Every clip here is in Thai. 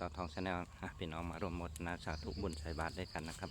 ต่อทองชาแนลพี่น้องมารวมหมดนะสาธุบุญใส่บาตรด้วยกันนะครับ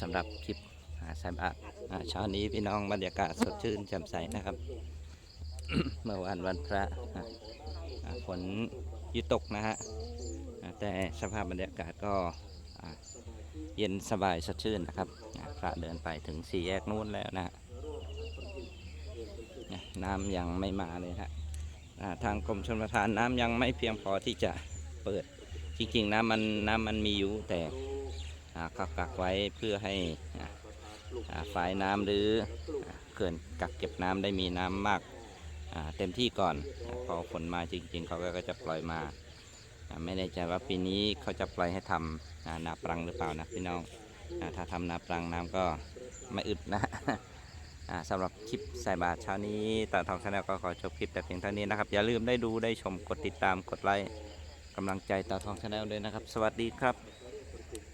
สำหรับคลิปอาสายบาตรอ่าเช้านี้พี่น้องบรรยากาศสดชื่นแจ่มใสนะครับ เมื่อวานวันพระฝนยุตกนะฮะแต่สภาพบรรยากาศก็เย็นสบายสดชื่นนะครับพระเดินไปถึงสี่แยกนู้นแล้วนะฮะน้ำยังไม่มาเลยฮะทางกรมชลประทานน้ำยังไม่เพียงพอที่จะเปิดจริงๆน้ำมันน้ำมันมีอยู่แต่ อ่าเขากักไว้เพื่อให้อ่าอ่าฝายน้ำหรือเขื่อนกักเก็บน้ำได้มีน้ำมากเต็มที่ก่อน พอฝนมาจริง ๆ เขาก็จะปล่อยมา ไม่แน่ใจว่าปีนี้เขาจะปล่อยให้ทำอ่านาปรังหรือเปล่านะพี่น้องถ้าทำนาปรังน้ำก็ไม่อึดนะอ่าสำหรับคลิปใส่บาตเช้านี้ตาทองชาแนลก็ขอจบคลิปแต่เพียงเท่านี้นะครับ อย่าลืมได้ดูได้ชมกดติดตามกดไลค์กำลังใจตาทองชาแนลด้วยนะครับ สวัสดีครับ